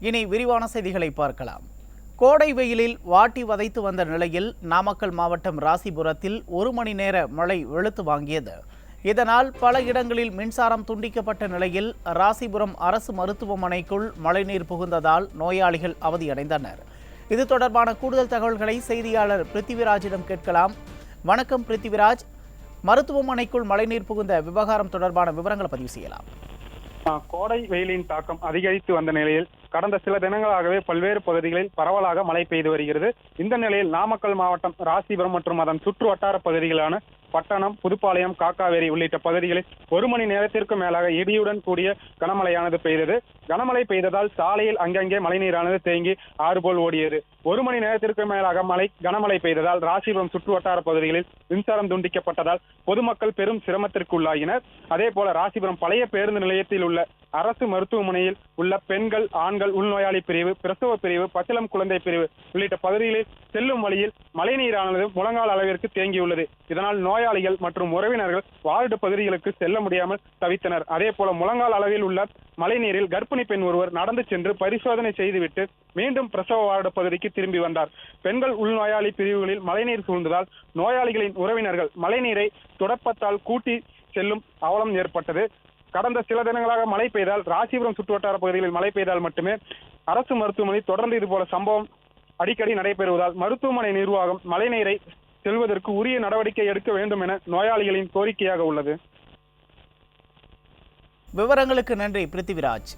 இனி விரிவான செய்திகளை பார்க்கலாம். கோடை வெயிலில் வாட்டி வதைத்து வந்த நிலையில் நாமக்கல் மாவட்டம் ராசிபுரத்தில் ஒரு மணி நேர மழை வெளுத்து வாங்கியது. இதனால் பல இடங்களில் மின்சாரம் துண்டிக்கப்பட்ட நிலையில் ராசிபுரம் அரசு மருத்துவமனைக்குள் மழைநீர் புகுந்ததால் நோயாளிகள் அவதியடைந்தனர். இது தொடர்பான கூடுதல் தகவல்களை செய்தியாளர் பிருத்திவிராஜிடம் கேட்கலாம். வணக்கம் பிருத்திவிராஜ். மருத்துவமனைக்குள் மழைநீர் புகுந்த விவகாரம் தொடர்பான விவரங்களை பதிவு செய்யலாம். கோடை வெயிலின் தாக்கம் அதிகரித்து வந்த நிலையில் கடந்த சில தினங்களாகவே பல்வேறு பகுதிகளில் பரவலாக மழை பெய்து வருகிறது. இந்த நிலையில் நாமக்கல் மாவட்டம் ராசிபுரம் மற்றும் அதன் சுற்று வட்டார பகுதிகளான பட்டணம் புதுப்பாளையம் காக்காவேரி உள்ளிட்ட பகுதிகளில் ஒரு மணி நேரத்திற்கு மேலாக இடியுடன் கூடிய கனமழையானது பெய்தது. கனமழை பெய்ததால் சாலையில் அங்கங்கே மழைநீரானது தேங்கி ஆறு போல் ஓடியது. ஒரு மணி நேரத்திற்கு மேலாக மழை கனமழை பெய்ததால் ராசிபுரம் சுற்று வட்டார பகுதிகளில் மின்சாரம் துண்டிக்கப்பட்டதால் பொதுமக்கள் பெரும் சிரமத்திற்கு உள்ளாகினர் அதே போல ராசிபுரம் பழைய பேருந்து நிலையத்தில் உள்ள அரசு மருத்துவமனையில் உள்ள பெண்கள் ஆண்கள் உள்நோயாளி பிரிவு பிரசவ பிரிவு பச்சிளம் குழந்தை பிரிவு உள்ளிட்ட பகுதிகளில் செல்லும் வழியில் மழைநீரானது முழங்கால் அளவிற்கு தேங்கியுள்ளது. இதனால் நோயாளிகள் மற்றும் உறவினர்கள் வார்டு பகுதிகளுக்கு செல்ல முடியாமல் தவித்தனர். அதே போல முழங்கால் அளவில் உள்ள மழைநீரில் கர்ப்பிணி பெண் ஒருவர் நடந்து சென்று பரிசோதனை செய்துவிட்டு மீண்டும் பிரசவ வார்டு பகுதிக்கு திரும்பி வந்தார். பெண்கள் உள்நோயாளி பிரிவுகளில் மழைநீர் சூழ்ந்ததால் நோயாளிகளின் உறவினர்கள் மழைநீரை துடப்பத்தால் கூட்டி செல்லும் அவலம் ஏற்பட்டது. கடந்த சில தினங்களாக மழை பெய்தால் ராசிபுரம் சுற்றுவட்டார பகுதிகளில் மழை பெய்தால் மட்டுமே அரசு மருத்துவமனை தொடர்ந்து இதுபோல சம்பவம் அடிக்கடி நடைபெறுவதால் மருத்துவமனை நிர்வாகம் மழைநீரை செல்வதற்கு உரிய நடவடிக்கை எடுக்க வேண்டும் என நோயாளிகளின் கோரிக்கையாக உள்ளது. விவரங்களுக்கு நன்றி பிருத்திவிராஜ்.